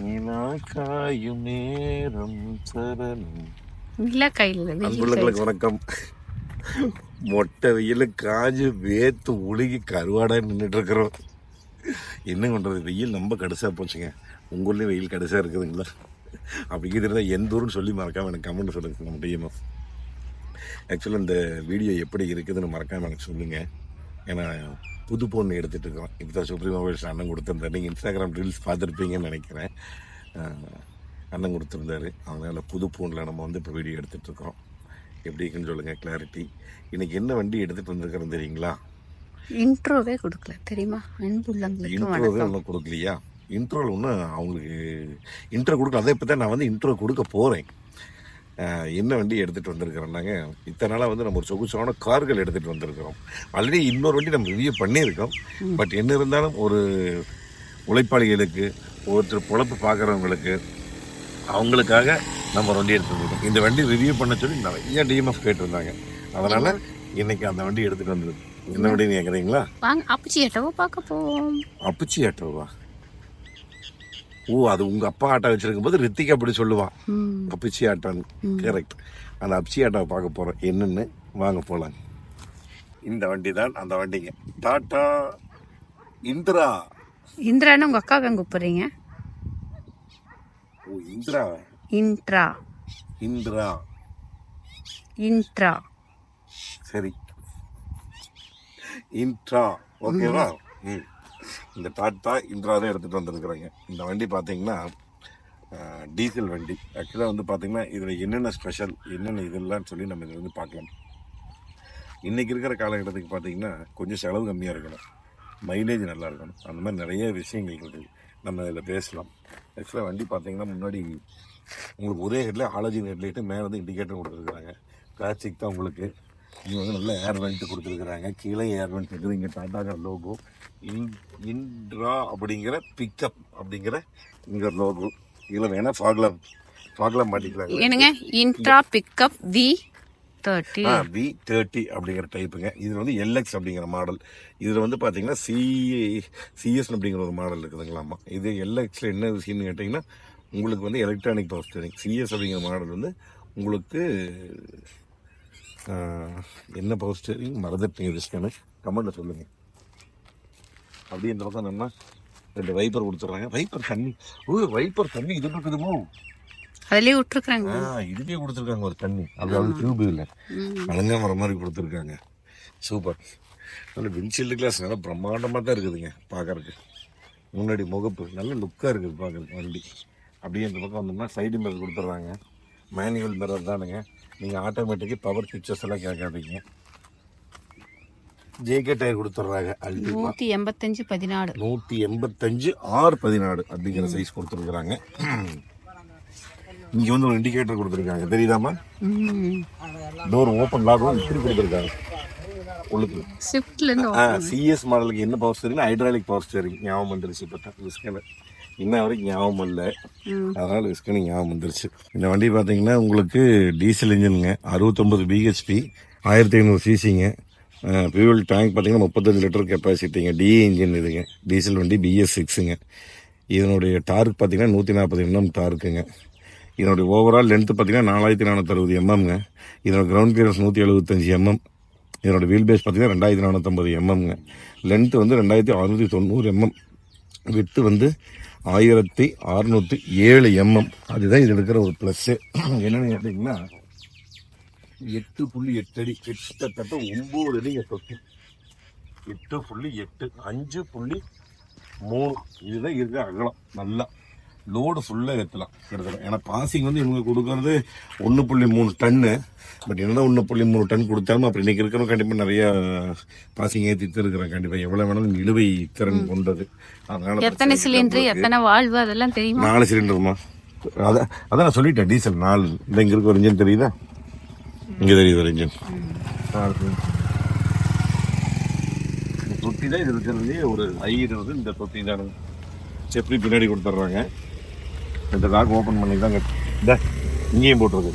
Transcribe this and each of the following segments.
காயும் நேரம் சரணம் அன்புள்ளங்களுக்கு வணக்கம். மொட்டை வெயில் காஞ்சு வேத்து உழுகி கருவாடா நின்றுட்டு இருக்கிறோம். என்ன பண்றது? வெயில் ரொம்ப கடுசா போச்சுங்க. உங்க ஊர்லயும் வெயில் கடுசா இருக்குதுங்களா? அப்படி இருந்தா எந்த ஊருன்னு சொல்லி மறக்காம எனக்கு கமெண்ட் சொல்லுங்க நம்ம டிஎம்எஃப் ஆக்சுவலாக இந்த வீடியோ எப்படி இருக்குதுன்னு மறக்காம எனக்கு சொல்லுங்க. ஏன்னா புது பொண்ணு எடுத்துட்டு இருக்கோம் இப்போ தான் சுப்ரீம் மொபைல்ஸ் அண்ணன் கொடுத்துருந்தாரு. நீங்கள் இன்ஸ்டாகிராம் ரீல்ஸ் பார்த்துருப்பீங்கன்னு நினைக்கிறேன். அண்ணன் கொடுத்துருந்தாரு. அதனால புது ஃபோனில் நம்ம வந்து இப்போ வீடியோ எடுத்துட்டு இருக்கோம் எப்படி இருக்குன்னு சொல்லுங்க கிளாரிட்டி இன்னைக்கு என்ன வண்டி எடுத்துட்டு வந்திருக்கிறோம் தெரியுங்களா? இன்ட்ரோவே கொடுக்கல தெரியுமா? அன்புள்ளங்களுக்கு இன்ட்ரோவே ஒன்றும் கொடுக்கலையா? இன்ட்ரோவில் ஒன்றும் அவங்களுக்கு இன்ட்ரோ கொடுக்கல. அதே இப்போ தான் நான் வந்து இன்ட்ரோ கொடுக்க போகிறேன் என்ன வண்டி எடுத்துகிட்டு வந்திருக்கிறோம்னாங்க இத்தனை நாளாக வந்து நம்ம ஒரு சொகுசான கார்கள் எடுத்துகிட்டு வந்திருக்கிறோம். ஆல்ரெடி இன்னொரு வண்டி நம்ம ரிவ்யூ பண்ணியிருக்கோம். பட் என்ன இருந்தாலும் ஒரு உழைப்பாளிகளுக்கு ஒருத்தர் பொழப்பு பார்க்குறவங்களுக்கு அவங்களுக்காக நம்ம வண்டி எடுத்து வந்திருக்கோம். இந்த வண்டி ரிவ்யூ பண்ண சொல்லி நிறைய டிஎம்எஃப் கேட்டிருந்தாங்க. அதனால் இன்னைக்கு அந்த வண்டி எடுத்துகிட்டு வந்தது என்ன வண்டின்னு கேட்குறீங்களா வாங்க அப்பச்சி ஏட்டவோ பார்க்க போவோம். அப்புச்சி ஆட்டோவா? ஓ அது உங்க அப்பா ஆட்டோ வச்சிருக்கும் போது ரித்திக் அப்படி சொல்லுவான். அப்புச்சி ஆட்டோன்னு கரெக்ட் அந்த அப்சி ஆட்டோவை பார்க்க போறோம். என்னன்னு வாங்க போலாம். இந்த வண்டி தான் அந்த வண்டிங்க. டாடா இந்திரா. இந்திரான்னு உங்க அக்காவை கூப்பிடுறீங்க? ஓ இந்திரா. இன்ட்ரா. இந்திரா. இன்ட்ரா. சரி. இன்ட்ரா. ஓகேவா? ம். இந்த டாட்டா இன்ட்ரா எடுத்துகிட்டு வந்திருக்கிறேங்க. இந்த வண்டி பார்த்தீங்கன்னா டீசல் வண்டி. ஆக்சுவலாக வந்து பார்த்தீங்கன்னா இதில் என்னென்ன ஸ்பெஷல் என்னென்ன இதெல்லாம் சொல்லி நம்ம இதில் வந்து பார்க்கலாம். இன்றைக்கி இருக்கிற காலகட்டத்துக்கு பார்த்தீங்கன்னா கொஞ்சம் செலவு கம்மியாக இருக்கணும். மைலேஜ் நல்லா இருக்கணும். அந்த மாதிரி நிறைய விஷயங்கள் இருக்குது. நம்ம இதில் பேசலாம். ஆக்சுவலாக வண்டி பார்த்திங்கன்னா முன்னாடி உங்களுக்கு ஒரே ஹெட்லைட் ஆலோஜின் ஹெட்லைட்டு மேலே வந்து இண்டிகேட்டர் கொடுத்துருக்குறாங்க. பிளாஸ்டிக் தான் உங்களுக்கு. இங்கே வந்து நல்ல ஏர் வெண்ட் கொடுத்துருக்குறாங்க. கீழே ஏர் வெண்ட் இருக்குது. இங்கே டாட்டாங்கிற லோகோ இன் இன்ட்ரா அப்படிங்கிற பிக்கப் அப்படிங்கிற இங்கே லோகோ இதில் வேணால் ஃபாக்லாம் ஃபாக்லாம் மாட்டிக்கலாம் என்னங்க? இன்ட்ரா பிக்கப் வி தேர்ட்டி ஆ வி தேர்ட்டி அப்படிங்கிற டைப்புங்க இது வந்து எல்எக்ஸ் அப்படிங்கிற மாடல் இதில் வந்து பார்த்தீங்கன்னா சி சிஎஸ் அப்படிங்கிற ஒரு மாடல் இருக்குதுங்களாமா இது எல்எக்ஸில் என்ன விஷயம்னு கேட்டிங்கன்னா உங்களுக்கு வந்து எலக்ட்ரானிக் பவர் ஸ்டேரிங் சிஎஸ் அப்படிங்கிற மாடல் வந்து உங்களுக்கு என்ன பவர் ஸ்டேரிங் மறந்துட்டீங்க ரிஸ்கானு கமெண்ட்டில் சொல்லுங்கள் அப்படியே இந்த பக்கம் என்னன்னா ரெண்டு வைப்பர் கொடுத்துட்றாங்க. வைப்பர் தண்ணி. ஓ வைப்பர் தண்ணி இது இருக்குதுமோ அதுலயே விட்டுருக்குறாங்க. ஆ இதுக்கே கொடுத்துருக்காங்க ஒரு தண்ணி. அது அது டியூப் இல்லை. அலங்கா வர மாதிரி கொடுத்துருக்காங்க. சூப்பர் நல்ல விண்ட்ஷீல்டு கிளாஸ் நல்லா பிரம்மாண்டமாக தான் இருக்குதுங்க பார்க்கறதுக்கு முன்னாடி முகப்பு நல்ல லுக்காக இருக்குது பார்க்கறதுக்கு வண்டி. அப்படியே இந்த பக்கம் வந்தோம்னா சைடு மிரர் கொடுத்துட்றாங்க. மேனுவல் மிரர் தானுங்க. நீங்கள் ஆட்டோமேட்டிக்கு பவர் சுவிச்சஸ் எல்லாம் கேட்காதீங்க. ஜேகே டயர் கொடுத்துட்றாங்க நூத்தி எண்பத்தஞ்சு பதினாலு நூற்றி எண்பத்தஞ்சு ஆறு பதினாறு அப்படிங்கிற சைஸ் கொடுத்துருக்குறாங்க. இங்கே வந்து ஒரு இண்டிகேட்டர் கொடுத்துருக்காங்க. தெரியுதாமா. டோர் ஓப்பன் லாகும் இப்படி கொடுத்துருக்காங்க. உள்ளுக்கு. ஆ சிஎஸ் மாடலுக்கு என்ன power steering hydraulic power steering ஞாபகம் வந்துருச்சு இப்போ. தான் விஸ்கனு இன்ன வரைக்கும் ஞாபகம் இல்லை. அதனால் விஸ்கனு ஞாபகம் வந்துருச்சு. இந்த வண்டி பார்த்தீங்கன்னா உங்களுக்கு டீசல் இன்ஜினுங்க அறுபத்தொம்பது பிஹெச்பி ஆயிரத்தி ஐநூறு சிசிங்க ஃபியூவல் டேங்க் பார்த்தீங்கன்னா முப்பத்தஞ்சு லிட்டர் கெப்பாசிட்டிங்க டிஏ இன்ஜின் இதுங்க. டீசல் வண்டி பிஎஸ் சிக்ஸுங்க இதனுடைய டார்க் பார்த்தீங்கன்னா நூற்றி நாற்பது எம்எம் டார்க்குங்க இதனுடைய ஓவரால் லென்த்து பார்த்தீங்கன்னா நாலாயிரத்தி நானூற்றறுபது எம்எம்ங்க இதனோட கிரவுண்ட் கிளியரன்ஸ் நூற்றி எழுபத்தஞ்சு எம்எம் இதனோட வீல் பேஸ் பார்த்தீங்கன்னா ரெண்டாயிரத்தி நானூற்றம்பது எம்எம்ங்க லென்த்து வந்து ரெண்டாயிரத்தி அறுநூற்றி தொண்ணூறு எம்எம் விட்டு வந்து ஆயிரத்தி அறநூற்றி ஏழு எம்எம் அதுதான் இதில் இருக்கிற ஒரு ப்ளஸ்ஸு என்னென்னு கேட்டிங்கன்னா எட்டு புள்ளி எட்டு அடி கிட்டத்தட்ட ஒம்பது அடி தொட்டி. எட்டு புள்ளி எட்டு அஞ்சு புள்ளி மூணு. இதுதான் இருக்க அகலம் நல்லா. லோடு ஃபுல்லாக ஏற்றலாம் கிட்டத்தட்ட. ஏன்னா பாசிங் வந்து இவங்க கொடுக்கறது ஒன்று புள்ளி மூணு டன்னு பட் என்னதான் ஒன்று புள்ளி மூணு டன் கொடுத்தாலும் அப்புறம் இன்னைக்கு இருக்கிறவங்க கண்டிப்பாக நிறைய பாசிங் ஏற்றி இருக்கிறேன் கண்டிப்பாக எவ்வளோ வேணாலும் நிலுவை திறன் கொண்டது. அதனால எத்தனை சிலிண்டர் எத்தனை வாழ்வு அதெல்லாம் தெரியுமா? நாலு சிலிண்டருமா? அதான் அதான் நான் சொல்லிட்டேன் டீசல் நாலு. இந்த இங்கே இருக்க ஒரு இன்ஜின் தெரியுதா? இங்கே தெரியுது ஒரு இன்ஜின் தொட்டி தான் இது இருக்கிறதுலே ஒரு ஐடு வந்து இந்த தொட்டி தான். செப்ரி பின்னாடி கொடுத்துட்றாங்க. இந்த லாக் ஓப்பன் பண்ணி தான் இந்த இங்கேயும் போட்டுருக்கு.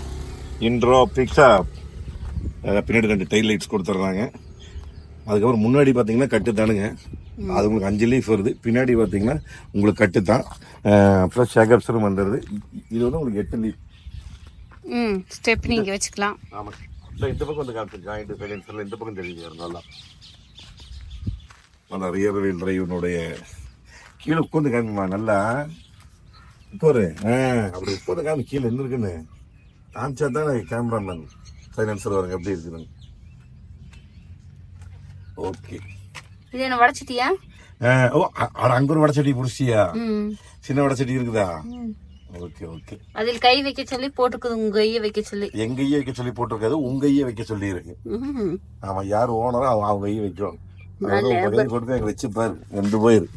இன்ட்ரோ பிக்ஸா பின்னாடி ரெண்டு டைல் லைட்ஸ் கொடுத்துட்றாங்க. அதுக்கப்புறம் முன்னாடி பார்த்தீங்கன்னா கட்டு தானுங்க. அது உங்களுக்கு அஞ்சு லீஃப் வருது. பின்னாடி பார்த்தீங்கன்னா உங்களுக்கு கட்டு தான். அப்புறம் ஷேகப்ஸரும் வந்துடுது இது வந்து உங்களுக்கு எட்டு லீஃப் ம் ஸ்டெப் நீங்க வச்சுக்கலாம். ஆமாம் இல்லை இந்த பக்கம் வந்து காட்டு ஜாயிண்ட் சைலன்சரில் இந்த பக்கம் தெரியுது நல்லா. நல்லா ரியர் வீல் டிரைவனுடைய கீழே உட்காந்து காமிமா நல்லா. உட்காரு ஆ அப்படி உட்காந்து காமி கீழே என்ன இருக்குன்னு. காமிச்சா தான் கேமராமேன் சைலன்சர் வருங்க எப்படி இருக்குதுன்னு. ஓகே இது என்ன வடைச்சிட்டியா ஓ அட, அங்க ஒரு வடச்சட்டி பிடிச்சியா சின்ன வடச்சட்டி இருக்குதா? ஓகே ஓகே அதில் கை வைக்க சொல்லி போட்டுக்குது உங்க கையை வைக்க சொல்லி. எங்க ஐயா வைக்க சொல்லி போட்டிருக்காது உங்க ஐயா வைக்க சொல்லி இருக்கு ஆமா யார் ஓனரோ அவங்க அவங்க கையை வைக்கும் அதனால உங்க கையை கொடுத்து அங்க வச்சு பாரு ரெண்டு போயிரு.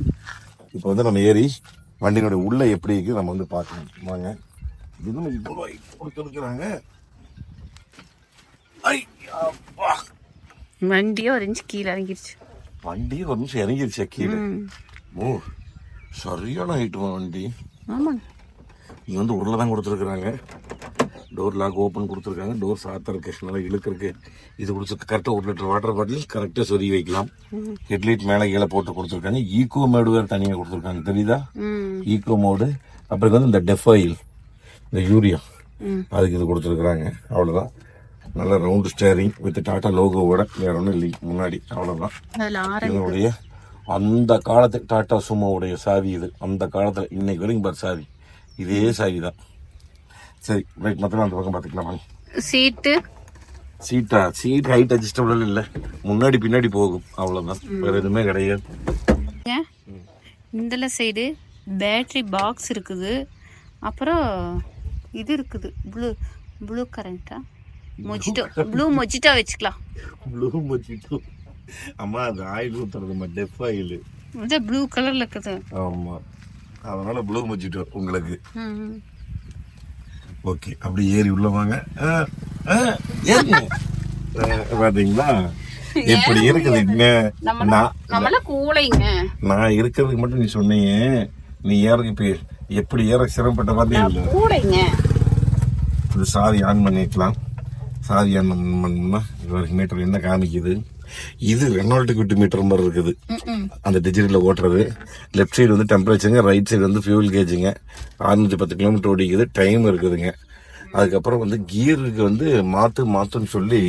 இப்போ வந்து நம்ம ஏறி வண்டியினுடைய உள்ள எப்படி இருக்கு நம்ம வந்து பார்க்கணும் வாங்க. இன்னும் இவ்வளோ கொடுத்துருக்குறாங்க வண்டியே ஒரு இன்ச்சு கீழே இறங்கிருச்சு. வண்டி ஒரு நிமிஷம் இறங்கிருச்சு கீழே. ஓ சரியான ஹைட்டுமா வண்டி. ஆமாங்க. இது வந்து உள்ள தான் கொடுத்துருக்குறாங்க. டோர் லாக் ஓப்பன் கொடுத்துருக்காங்க. டோர் சாத்திருக்கு நல்லா இழுக்கிறதுக்கு. இது கொடுத்துருக்கு கரெக்டாக ஒரு லிட்டர் வாட்டர் பாட்டில் கரெக்டாக சொருகி வைக்கலாம். ஹெட்லைட் மேலே கீழே போட்டு கொடுத்துருக்காங்க. ஈகோ மோடு வேறு தனியாக கொடுத்துருக்காங்க. தெரியுதா? ஈகோ மோடு அப்புறம் வந்து இந்த டெஃப் ஆயில் இந்த யூரியா. அதுக்கு இது கொடுத்துருக்குறாங்க. அவ்வளோதான் நல்ல ரவுண்டு ஸ்டேரிங் வித் டாட்டா லோகோவோட வேற ஒன்றும் இல்லை. முன்னாடி. அவ்வளோதான் இதனுடைய அந்த காலத்து டாட்டா சுமோவுடைய சாவி இது. அந்த காலத்தில் இன்னைக்கு வரைக்கும் பாரு சாவி. இதே சாவி தான் சரி ரைட் மற்றலாம் அந்த பக்கம் பார்த்துக்கலாமா? சீட்டு. சீட்டா? சீட் ஹைட் அட்ஜஸ்டபிள் இல்லை. முன்னாடி பின்னாடி போகும். அவ்வளோதான் வேற எதுவுமே கிடையாது. இந்த சைடு பேட்டரி பாக்ஸ் இருக்குது. அப்புறம் இது இருக்குது. ப்ளூ ப்ளூ கரண்ட்டா மொஜிட்டோ ப்ளூ மொஜிட்டோ வச்சுக்கலாம். ப்ளூ மச்சிட்டு அம்மா அது ஆயில் ஊற்றுறதுமா டெஃப் ஆயில் இது ப்ளூ கலர்ல இருக்குது. ஆமாம் அதனால ப்ளூ மச்சிட்டு உங்களுக்கு. ம். ஓகே அப்படி ஏறி உள்ள வாங்க. பாத்தீங்களா? எப்படி இருக்குது. நான் இருக்கிறதுக்கு மட்டும் நீ சொன்னீங்க நீ ஏற இப்ப எப்படி ஏற சிரமப்பட்ட மாதிரி இல்லை இது சாவி ஆன் பண்ணிக்கலாம் சாவி ஆன் பண்ணா இது மீட்டர் என்ன காமிக்குது? இது ரெனால்ட் குட்டி மீட்டர் மாதிரி இருக்குது. அந்த டிஜிட்டலில் ஓட்டுறது. லெஃப்ட் சைடு வந்து டெம்பரேச்சருங்க ரைட் சைடு வந்து ஃபியூல் கேஜுங்க அறுநூத்தி பத்து கிலோமீட்டர் ஓடிக்குது. டைம் இருக்குதுங்க. அதுக்கப்புறம் வந்து கியருக்கு வந்து மாத்து மாத்துன்னு சொல்லி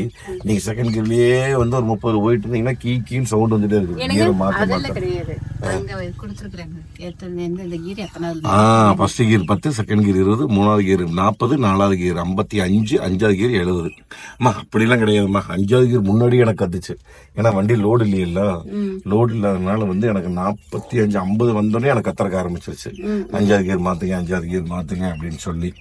நீங்க செகண்ட் கியர்லயே வந்து ஒரு முப்பது போயிட்டு இருந்தீங்கன்னா கீ கீன்னு சவுண்ட் வந்துட்டே இருக்குது. கியரை கீர் எத்தனாவது ஆ. ஃபர்ஸ்ட் கியர் பத்து செகண்ட் கியர் இருபது மூணாவது கியர் நாற்பது நாலாவது கியர் ஐம்பத்தி அஞ்சு அஞ்சாவது கியர் எழுபது. அம்மா அப்படிலாம் கிடையாதும்மா. அஞ்சாவது கியர் முன்னாடி எனக்கு கத்துச்சு. ஏன்னா வண்டி லோடு இல்லையில லோடு இல்லாதனால வந்து எனக்கு நாற்பத்தி அஞ்சு ஐம்பது வந்தோடனே எனக்கு கத்துறக்க ஆரம்பிச்சிருச்சு. அஞ்சாவது கியர் மாத்துங்க அஞ்சாவது கியர் மாத்துங்க அப்படின்னு சொல்லி.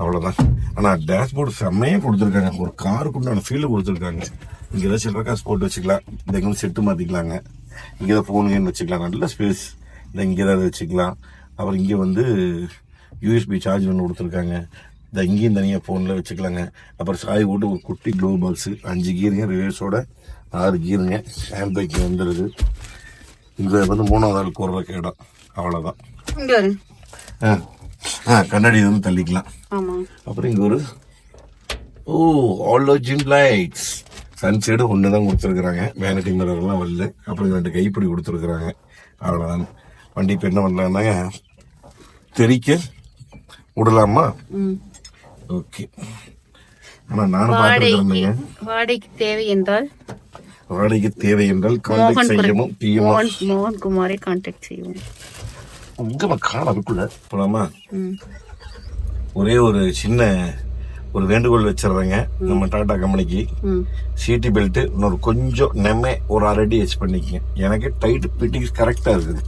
அவ்வளவுதான். ஆனா டேஷ்போர்டு செம்மையா கொடுத்துருக்காங்க. ஒரு காருக்கு உண்டான ஃபீல்டு கொடுத்துருக்காங்க. இங்க ஏதாவது சில்லற காசு போட்டு வச்சுக்கலாம். இந்த எங்க செட்டு மாத்திக்கலாங்க. இங்க ஏதாவது போன் வச்சுக்கலாம். நல்ல ஸ்பேஸ் இந்த இங்க ஏதாவது வச்சுக்கலாம். அப்புறம் இங்க வந்து யூஎஸ்பி சார்ஜ் ஒன்று கொடுத்துருக்காங்க. இந்த இங்கேயும் தனியாக ஃபோனில் வச்சுக்கலாங்க. அப்புறம் சாய் போட்டு ஒரு குட்டி க்ளோ பாக்ஸ் அஞ்சு கீருங்க ரிவர்ஸோட ஆறு கீருங்க ஹேண்ட் பைக் வந்துடுது இங்கே வந்து மூணாவது ஆள் போடுறக்கு இடம் அவ்வளோதான் ஆ. ஆ கண்ணாடி இது வந்து தள்ளிக்கலாம். அப்புறம் இங்க ஒரு ஓ ஆலோஜின் லைட்ஸ் சன்சைடு ஒன்று தான் கொடுத்துருக்குறாங்க. வேனிட்டி மிரர்லாம் வரல. அப்புறம் ரெண்டு கைப்பிடி கொடுத்துருக்குறாங்க. அவ்வளோதான் வண்டி இப்போ என்ன பண்ணலாம்னாங்க தெரிக்க விடலாமா? ஓகே ஆனால் நானும் பார்த்துருக்குறேங்க வாடகைக்கு தேவை என்றால்? வாடகைக்கு தேவை என்றால் கான்டாக்ட் செய்யவும் பிஎம் மோகன் மோகன் குமாரை கான்டாக்ட் செய்வோம் உங்க காண அதுக்குள்ள போலாமா? ஒரே ஒரு சின்ன ஒரு வேண்டுகோள் வச்சிடுறேங்க. நம்ம டாடா கம்பெனிக்கு. சீட்டு பெல்ட் இன்னொரு கொஞ்சம் நெம்மே ஒரு அரை அடி வச்சு பண்ணிக்கங்க. எனக்கு டைட் ஃபிட்டிங் கரெக்டா இருக்குது.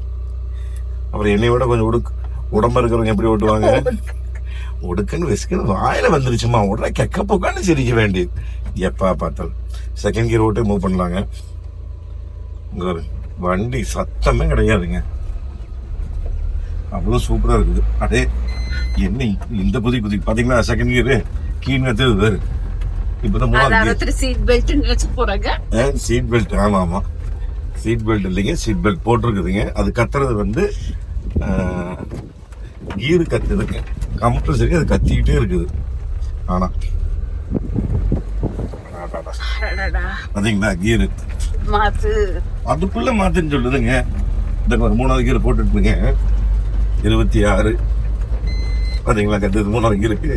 அப்புறம் என்னை விட கொஞ்சம் உடுக்கு உடம்பு இருக்கிறவங்க எப்படி ஓட்டுவாங்க? உடுக்குன்னு விசுக்குன்னு வாயில வந்துருச்சுமா. உடனே கெக்க போக்கான்னு சிரிக்க வேண்டியது. எப்பா பார்த்தாலும். செகண்ட் கியர் ஓட்டு மூவ் பண்ணலாங்க. வண்டி சத்தமே கிடையாதுங்க. அவ்வளோ சூப்பரா இருக்குது. அடே என்ன இந்த புதி புதி பாத்தீங்களா? செகண்ட் கியர் கீழ் எடுத்தது வேறு. இப்பதான் மூணாவது சீட் பெல்ட் போறாங்க. சீட் பெல்ட் ஆமா ஆமா. சீட் பெல்ட் இல்லைங்க சீட் பெல்ட் போட்டிருக்குதுங்க. அது கத்துறது வந்து கீரு கத்துதுங்க. கம்பல்சரி அது கத்திக்கிட்டே இருக்குது. ஆனா அடாடா. அடடா. பாத்தீங்களா கீரு மாத்து. அதுக்குள்ள மாத்துன்னு சொல்லுதுங்க. இந்த ஒரு மூணாவது கீரை போட்டுட்டுங்க இருபத்தி ஆறு. பார்த்தீங்களா கத்துது மூணு வரைக்கும் இருக்கு.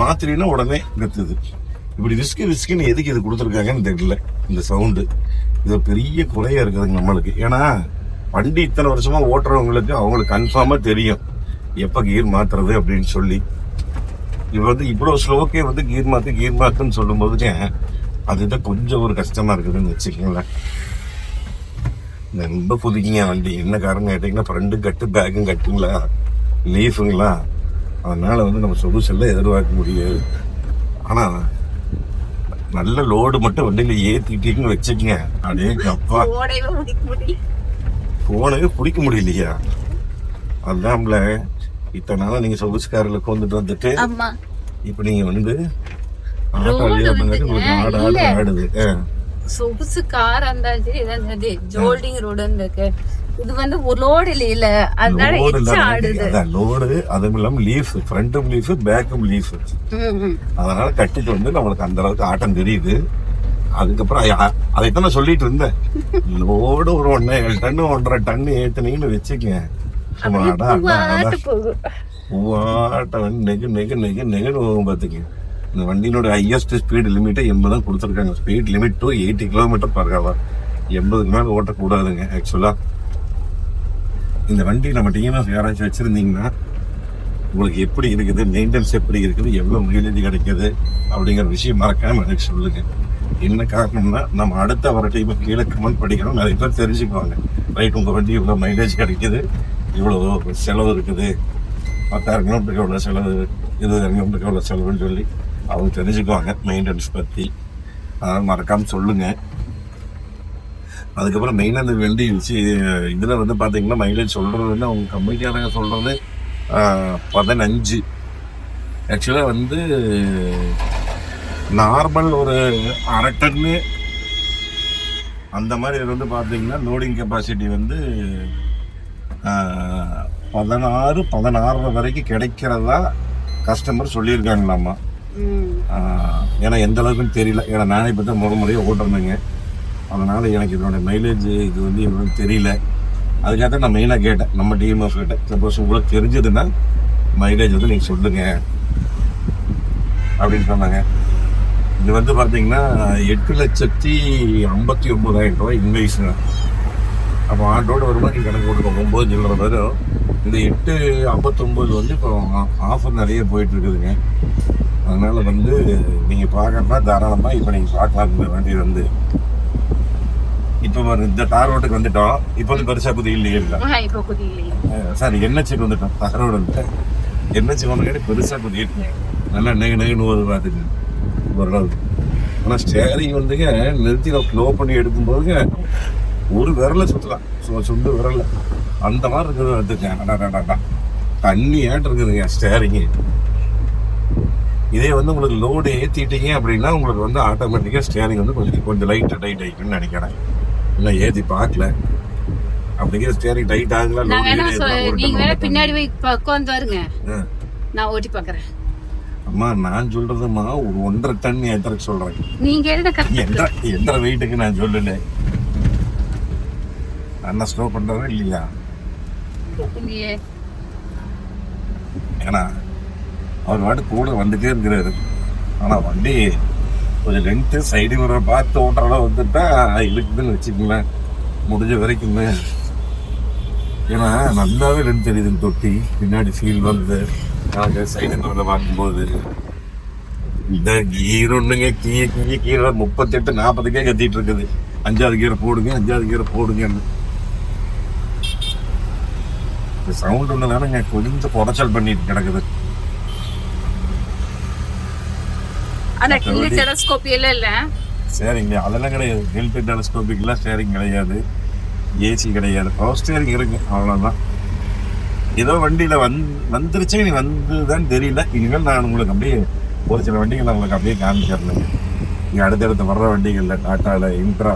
மாத்திரைன்னா உடனே கத்துது. இப்படி விஸ்கி விஸ்கின்னு எதுக்கு இது கொடுத்துருக்காங்கன்னு தெரியல இந்த சவுண்டு. இது பெரிய குறையா இருக்குதுங்க நம்மளுக்கு. ஏன்னா வண்டி இத்தனை வருஷமா ஓட்டுறவங்களுக்கு அவங்களுக்கு கன்ஃபார்மா தெரியும். எப்ப கீர் மாத்துறது அப்படின்னு சொல்லி. இது வந்து இவ்வளோ ஸ்லோக்கே வந்து கீர் மாத்து கீர் மாத்துன்னு சொல்லும் போதுங்க அதுதான் கொஞ்சம் ஒரு கஷ்டமா இருக்குதுன்னு வச்சுக்கோங்களேன். ரொம்ப புதுக்கிங்க. வண்டி என்ன காரணம் கேட்டீங்கன்னா ஃப்ரண்ட்டு கட்டு பேக்கும் கட்டுங்களா லீஃபுங்களா அதனால வந்து நம்ம சொகுசெல்லாம் எதிர்பார்க்க முடியாது. ஆனா நல்ல லோடு மட்டும் வண்டியில ஏத்திட்டீங்கன்னு வச்சுக்கங்க. அடே அப்பா போனவே பிடிக்க முடியலையா? அதான்ல இத்தனை நாளா நீங்க சொகுசு காரில் உட்காந்துட்டு வந்துட்டு இப்ப நீங்க வந்து ஆட்டோ பண்ணாட்டி உங்களுக்கு ஆடு ஆடு ஆடுது. ஆ. சொகுசு கார் இருந்தாச்சு ஜோல்டிங் ரோடு இருக்கு. இது வந்து லோடு இல்ல அதனால லோடு எச்ச இல்லாம ஆடுது. அதான் லோடு அதுவும் இல்லாம லீஃப் ஃப்ரண்ட்டும் லீஃப் பேக்கும் லீஃப். அதனால கட்டிட்டு வந்து நம்மளுக்கு அந்த அளவுக்கு ஆட்டம் தெரியுது. அதுக்கப்புறம் அதைத்தான் நான் சொல்லிட்டு இருந்தேன். லோடு ஒரு ஒன்னே ஏழு டன்னு ஒன்றரை டன்னு ஏத்துனீங்கன்னு வந்து நெகு நெகு நெகு நெகுன்னு போகும் பார்த்துக்க இந்த வண்டியினோட ஹையஸ்ட் ஸ்பீடு லிமிட்டை எண்பது தான் கொடுத்துருக்காங்க. Speed limit to eighty kilometre per hour எண்பதுக்கு மேலே ஓட்டக்கூடாதுங்க ஆக்சுவலாக இந்த வண்டியில் நம்ம டிஎன்எஸ் யாராச்சும் வச்சுருந்தீங்கன்னா உங்களுக்கு எப்படி இருக்குது மெயின்டெனன்ஸ் எப்படி இருக்குது எவ்வளோ மைலேஜ் கிடைக்குது அப்படிங்கிற விஷயம் மறக்காமல் எனக்கு சொல்லுங்க. என்ன காரணம்னா நம்ம அடுத்த வர டைம் கீழே கமெண்ட் படிக்கிறோம் நிறைய பேர் தெரிஞ்சுக்குவாங்க. ரைட் உங்கள் வண்டி இவ்வளோ மைலேஜ் கிடைக்குது இவ்வளோ செலவு இருக்குது. பத்தாயிரம் கிலோமீட்டருக்கு எவ்வளோ செலவு இருபதாயிரம் கிலோமீட்டருக்கு எவ்வளோ செலவுன்னு சொல்லி. அவங்க தெரிஞ்சுக்குவாங்க மெயின்டெனன்ஸ் பற்றி அதனால் மறக்காமல் சொல்லுங்கள் அதுக்கப்புறம் மெயினாக இந்த வெல்டி இதில் வந்து பார்த்தீங்கன்னா மைலேஜ் சொல்கிறது வந்து அவங்க கம்பெனிக்காரங்க சொல்கிறது பதினஞ்சு. ஆக்சுவலாக வந்து நார்மல் ஒரு அரை டன்னு அந்த மாதிரி இது வந்து பார்த்தீங்கன்னா லோடிங் கெப்பாசிட்டி வந்து பதினாறு பதினாறு வரைக்கும் கிடைக்கிறதா கஸ்டமர் சொல்லியிருக்காங்களாமா ஏன்னா எந்த அளவுக்குன்னு தெரியல. ஏன்னா நானே இப்போ தான் முதல் முறையாக ஓட்டுறேங்க அதனால் எனக்கு இதனுடைய மைலேஜ் இது வந்து எனக்கு தெரியல. அதுக்காக தான் நான் மெயினாக கேட்டேன். நம்ம டிஎம்எஃப் கேட்டேன் சப்போஸ் உங்களுக்கு தெரிஞ்சதுன்னா மைலேஜ் வந்து நீங்கள் சொல்லுங்க. அப்படின்னு சொன்னாங்க. இது வந்து பார்த்தீங்கன்னா எட்டு லட்சத்தி ஐம்பத்தி ஒம்பதாயிரம் ரூபாய் இன்வைஸுங்க அப்போ ஆட்டோட வருமா நீங்கள் கணக்கு போட்டுக்கோங்க ஒம்பது சில்லற வரும் இந்த எட்டு ஐம்பத்தொம்பது வந்து இப்போ ஆஃபர் நிறைய போயிட்டுருக்குதுங்க அதனால வந்து நீங்கள் பார்க்கறதா தாராளமாக இப்போ நீங்கள் பார்க்கலாம் இந்த வண்டி வந்து. இப்போ இந்த தார் ரோட்டுக்கு வந்துட்டோம். இப்போ வந்து பெருசா புதி இல்லையே இல்லை. சாரி என்ஹெச்சுக்கு வந்துட்டோம்? தார் ரோடு வந்து என்ஹெச்சுக்கு வந்து பெருசா புதி இருக்கு நல்லா நெகு நெகுன்னு ஒரு பார்த்துக்கு ஒரு நாள் ஆனால் ஸ்டேரிங் வந்துங்க நிறுத்தி நம்ம ஸ்லோ பண்ணி எடுக்கும்போதுங்க ஒரு விரலை சுற்றலாம் சு சுண்டு விரல அந்த மாதிரி இருக்குது வந்துங்க அடாடாடாடா. தண்ணி ஏட்டு இருக்குதுங்க ஸ்டேரிங்கு இதே வந்து உங்களுக்கு லோடு ஏற்றிட்டீங்க அப்படின்னா உங்களுக்கு வந்து ஆட்டோமேட்டிக்காக ஸ்டேரிங் வந்து கொஞ்சம் கொஞ்சம் லைட்டாக டைட் ஆகிக்குன்னு நினைக்கிறேன். இல்லை ஏற்றி பார்க்கல. அப்படிங்கிற ஸ்டேரிங் டைட் ஆகல நான் நீங்க பின்னாடி போய் ப- உட்கார்ந்து வருங்க ஆ. நான் ஓட்டி பாக்குறேன் அம்மா நான் சொல்றதுமா ஒரு ஒன்றரை டன் ஏத்தறக்கு சொல்றேன். நீங்க எந்த எந்த வெயிட்டுக்கு நான் சொல்லல அண்ணா ஸ்லோ இல்லையா? இல்லையே ஏன்னா அவர் பாட்டு கூட வந்துட்டே இருக்கிறாரு. ஆனால் வண்டி கொஞ்சம் லென்த்து சைடு வர பார்த்து ஓட்டுற அளவு வந்துட்டா இழுக்குதுன்னு வச்சுக்கங்களேன். முடிஞ்ச வரைக்குமே. ஏன்னா நல்லாவே லென்த் தெரியுது தொட்டி. பின்னாடி ஃபீல் வந்து நாங்கள் சைடு வந்து பார்க்கும்போது. இந்த கீர் ஒன்றுங்க கீழே கீழே கீழே முப்பத்தெட்டு நாற்பதுக்கே கத்திட்டு இருக்குது. அஞ்சாவது கீரை போடுங்க அஞ்சாவது கீரை போடுங்கன்னு. இந்த சவுண்ட் ஒன்று தானேங்க கொஞ்சம் குறைச்சல் பண்ணிட்டு கிடக்குது. ஆனா கிள்ளி டெலஸ்கோப் எல்லாம் இல்ல. சரிங்க அதெல்லாம் கிடையாது. ஹெல்த் டெலஸ்கோபிக்லாம் ஸ்டேரிங் கிடையாது. ஏசி கிடையாது. பவர் ஸ்டேரிங் இருக்கு. அவ்வளோதான் ஏதோ வண்டியில் வந் வந்துருச்சு. நீ வந்துதான் தெரியல. இனிமேல் நான் உங்களுக்கு அப்படியே ஒரு சில வண்டிகள் உங்களுக்கு அப்படியே காமிச்சிடணுங்க இங்கே அடுத்தடுத்து வர்ற வண்டிகளில் டாட்டாவில் இன்ட்ரா.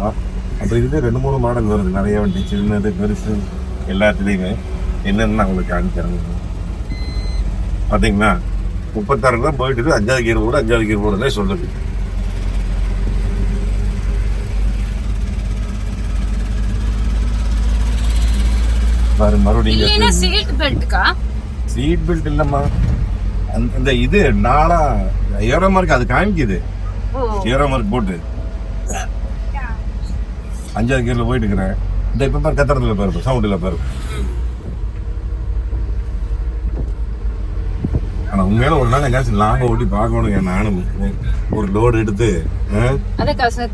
அப்படி இது ரெண்டு மூணு மாடல் வருது. நிறைய வண்டி. சின்னது பெருசு. எல்லாத்துலேயுமே என்னென்னு நான் உங்களுக்கு காமிக்கிறேங்க பார்த்தீங்களா முப்பத்தாறு தான் போயிட்டு அஞ்சாவது கீரை போடு அஞ்சாவது கீர் போடுன்னே சொல்லுது பாரு மறுபடியும் சீட் பெல்ட்டுக்கா சீட் பெல்ட் இல்லம்மா. இந்த இது நாளா ஏரோ மார்க் அது காமிக்குது. ஏரோ மார்க் போட்டு. அஞ்சாவது கீரில் போயிட்டு இருக்கிறேன். இந்த இப்ப பாரு கத்துறதுல பாரு சவுண்டில் பாரு. உண்மையில ஒரு நாள் எங்கேயாச்சும் லாங்க ஓட்டி பார்க்கணுங்க நானும் ஒரு லோடு எடுத்து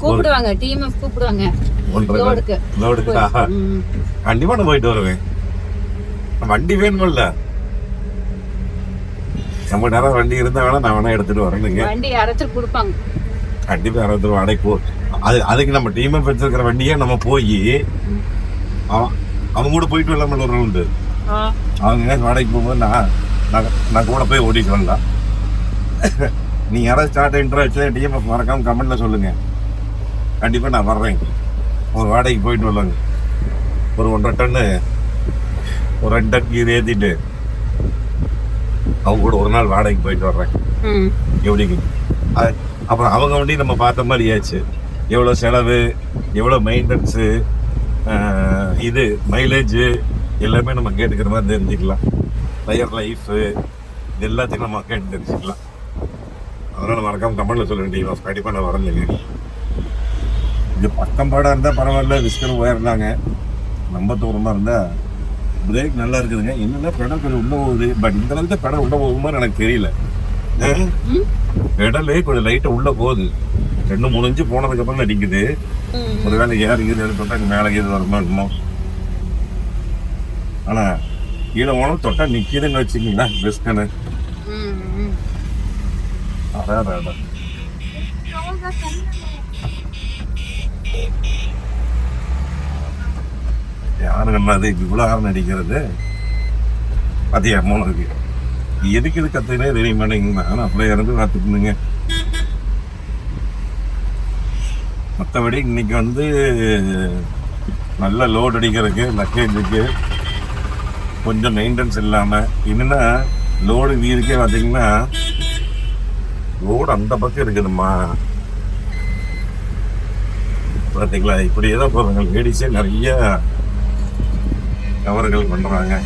கூப்பிடுவாங்க கூப்பிடுவாங்க. லோடுக்கு. கண்டிப்பா நான் போயிட்டு வருவேன். வண்டி வேணும்ல. நம்ம நேரம் வண்டி இருந்தா வேணா நான் வேணா எடுத்துட்டு வரேனுங்க வண்டி யாராச்சும் கொடுப்பாங்க. கண்டிப்பா வாடகை போ. அது அதுக்கு நம்ம டீம் வச்சிருக்கிற வண்டியே நம்ம போய் அவன் அவங்க கூட போயிட்டு வரலாமல் ஒரு ரவுண்டு அவங்க வாடகைக்கு போகும்போது நான் நான் நான் கூட போய் ஓட்டிட்டு வரலாம் நீ யாராவது ஸ்டார்ட் இன்ட்ரெஸ்ட் டிஎம்எஃப் மறக்காம கமெண்ட்ல சொல்லுங்க. கண்டிப்பா நான் வர்றேன். ஒரு வாடகைக்கு போயிட்டு வரலாங்க. ஒரு ஒன்றரை டன்னு ஒரு ரெண்டு டன் கீரை ஏற்றிட்டு அவங்க கூட ஒரு நாள் வாடகைக்கு போயிட்டு வர்றேன். எப்படிங்க? அப்புறம் அவங்க வண்டி நம்ம பார்த்த மாதிரி ஆச்சு. எவ்வளோ செலவு எவ்வளோ மெயின்டெனன்ஸு இது மைலேஜ் எல்லாமே நம்ம கேட்டுக்கிற மாதிரி தெரிஞ்சுக்கலாம். டயர் லைஃபு இது எல்லாத்தையும் நம்ம கேட்டு தெரிஞ்சுக்கலாம். அதனால மறக்காம கமெண்ட்ல சொல்ல வேண்டிய கண்டிப்பாக நான் வரலைங்க இது பக்கம் பாடாக இருந்தால் பரவாயில்ல ரிஸ்கில் போயிடலாங்க நம்ம தூரமாக இருந்தால் பிரேக் நல்லா இருக்குதுங்க. என்னன்னா பெடல் கொஞ்சம் உள்ள போகுது? பட் இந்த அளவுக்கு பெடல் உள்ள போகுமான்னு எனக்கு தெரியல. பெடலே கொஞ்சம் லைட்டா உள்ள போகுது. ரெண்டு மூணு இன்ச்சு போனதுக்கு அப்புறம் அடிக்குது. ம். ஒருவேளை ஏறு கீது எடுத்தா மேலே கீது வருமா இருக்குமோ ஆனா கீழே போனோம் தொட்டா நிற்கிதுன்னு வச்சுக்கீங்களா? பெஸ்ட்னு ம். ம். அதான் அதான், அதான். யாரு நம்ம அது ஆரம் அடிக்கிறது பாத்தியா மூணுக்கு எதுக்கு இது கத்துக்கிட்டே தெரிய மாட்டேங்குது. ஆனால் அப்படியே இறந்து பார்த்துட்டுங்க மற்றபடி இன்னைக்கு வந்து நல்ல லோட் அடிக்கிறதுக்கு லக்கேஜுக்கு கொஞ்சம் மெயின்டெனன்ஸ் இல்லாம என்னன்னா லோடு வீதுக்கே பார்த்தீங்கன்னா ரோடு அந்த பக்கம் இருக்குதும்மா. பாத்தீங்களா? இப்படியே தான் போறாங்க. லேடிஸே நிறைய தவறுகள் பண்றாங்க.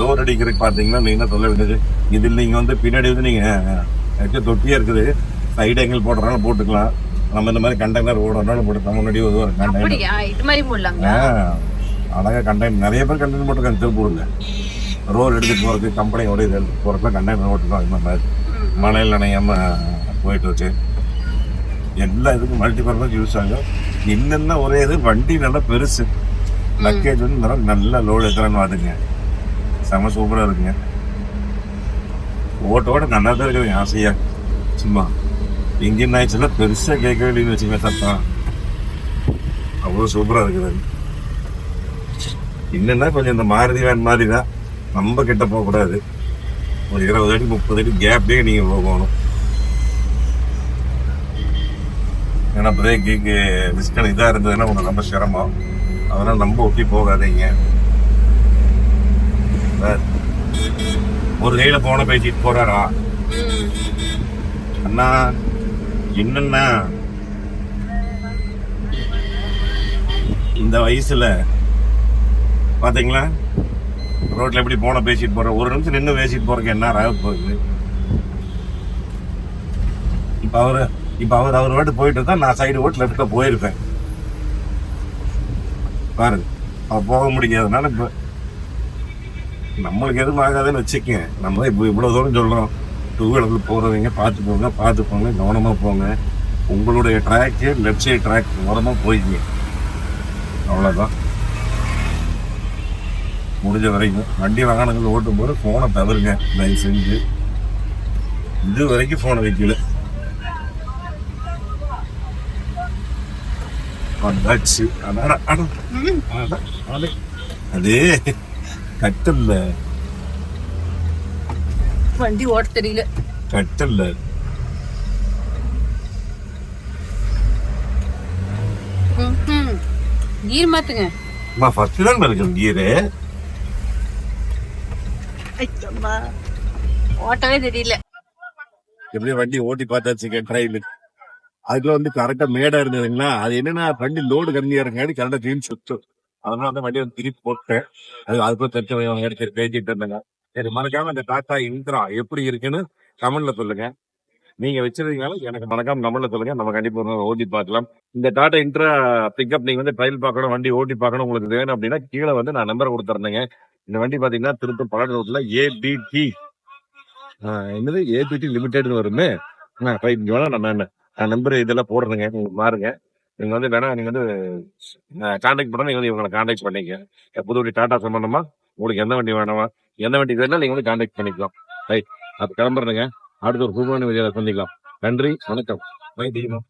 லோட் அடிக்கிறதுக்கு பாத்தீங்கன்னா நீங்க என்ன சொல்ல வேண்டியது இதில் நீங்க வந்து பின்னாடி வந்து நீங்க actually தொட்டியா இருக்குது. சைடு எங்கள் போடுறாலும் போட்டுக்கலாம். நம்ம இந்த மாதிரி கண்டெய்னர் ஓடுறதுனால போட்டுக்கலாம். முன்னாடி ஒரு கண்டெய்னர் அப்படியா இது மாதிரி போடலாங்களா அழகா கண்டெய்னர் நிறைய பேர் கண்டெய்னர் போட்டுருக்காங்க திருப்பூர்ல. ரோல் எடுத்துட்டு போறதுக்கு கம்பெனியோட இது எடுத்துட்டு போறதுக்கு கண்டெய்னர் ஓட்டுருக்காங்க இந்த மாதிரி. மழையில் நனையாம போயிட்டு இருக்கு எல்லா இதுக்கும் மல்டி பர்பஸ் யூஸ் ஆகும் என்னென்ன ஒரே இது வண்டி நல்லா பெருசு. லக்கேஜ் வந்து நல்லா நல்ல லோடு எடுத்துறான்னு பாத்துங்க செம சூப்பரா இருக்குங்க. ஓட்ட ஓட்ட நல்லா தான் இருக்குது ஆசையா. சும்மா இன்ஜின் ஆயிடுச்சுன்னா பெருசா கேட்க வேண்டியது வச்சுக்கோங்க சத்தம் அவ்வளோ சூப்பரா இருக்குது. என்னன்னா கொஞ்சம் இந்த மாருதி வேன் மாதிரி தான் ரொம்ப கிட்ட போகக்கூடாது. ஒரு இருபது அடி முப்பது அடி கேப்லேயே நீங்கள் போகணும். ஏன்னா பிரேக்கு டிஸ்கன் இதாக இருந்ததுன்னா உங்களுக்கு ரொம்ப சிரமம். அதனால் நம்ம ஒட்டி போகாதீங்க. ஒரு கையில் போன பேசிட்டு போகிறாரா அண்ணா என்னண்ணா? இந்த வயசில் பார்த்தீங்களா ரோட்டில் எப்படி போன பேசிட்டு போகிறோம் ஒரு நிமிஷம் நின்று பேசிட்டு போகிறக்கு என்ன ஆக போகுது? இப்போ அவர் இப்போ அவர் அவர் வாட்டு போயிட்டு இருந்தா நான் சைடு ஓட்டு லெஃப்ட்டில் போயிருப்பேன். பாருங்க. அவர் போக முடியாதனால இப்போ நம்மளுக்கு எதுவும் ஆகாதுன்னு வச்சுக்கங்க. நம்ம இப்போ இவ்வளோ தூரம் சொல்கிறோம் டூ வீலரில் போகிறவங்க பார்த்து போங்க பார்த்து போங்க கவனமாக போங்க. உங்களுடைய ட்ராக்கு லெஃப்ட் சைடு ட்ராக் ஓரமா போயிங்க அவ்வளோதான் முடிஞ்ச வரைக்கும் வண்டி வாகனங்கள் ஓட்டும் போது போனை தவிருங்க தயவு செஞ்சு. இது வரைக்கும் போனை வைக்கல. வந்தாச்சு. அது கட்டல்ல. வண்டி ஓட்ட தெரியல. கட்டல்ல. கீர் மாத்துங்க. ஃபர்ஸ்ட் தான் இருக்கு கீரு. ஓட்டவே தெரியல. எப்படி வண்டி ஓட்டி பார்த்தாச்சு ட்ரைவில் அதுல வந்து கரெக்டா மேடா இருந்ததுங்களா அது என்னன்னா வண்டி லோடு கம்மியா இருக்காடி கரெக்டா தீன் சுத்தம் அதனால அந்த வண்டி வந்து திருப்பி போட்டேன். அது அதுக்குள்ள தெரிஞ்சவங்க எடுத்து பேசிட்டு இருந்தாங்க. சரி மறக்காம இந்த டாடா இந்திரா எப்படி இருக்குன்னு கமெண்ட்ல சொல்லுங்க. நீங்க வச்சிருக்கீங்களா எனக்கு மறக்காம கமெண்ட்ல சொல்லுங்க. நம்ம கண்டிப்பா ஓட்டி பார்க்கலாம். இந்த டாடா இன்ட்ரா பிக்கப் நீங்க வந்து ட்ரையல் பார்க்கணும் வண்டி ஓட்டி பார்க்கணும் உங்களுக்கு வேணும் அப்படின்னா கீழே வந்து நான் நம்பர் கொடுத்துருந்தேங்க இந்த வண்டி பாத்தீங்கன்னா திருப்பூர் பழக்க ரோட்ல ஏபிடி என்னது? ஏபிடி லிமிடெட்னு வருமே? ரைட் இங்க வேணா நான் நான் நம்பர் இதெல்லாம் போடுறேங்க. நீங்க மாறுங்க. நீங்க வந்து வேணா நீங்க வந்து கான்டாக்ட் பண்ணால் நீங்க வந்து இவங்களை கான்டாக்ட் பண்ணிக்க புதுவண்டி டாடா சம்பந்தமா? உங்களுக்கு எந்த வண்டி வேணுமா? எந்த வண்டி வேணா நீங்க வந்து கான்டாக்ட் பண்ணிக்கலாம். ரைட் அப்போ கிளம்புறேங்க அடுத்த ஒரு சூப்பரான வீடியோல சந்திக்கலாம். நன்றி வணக்கம். பை தீமா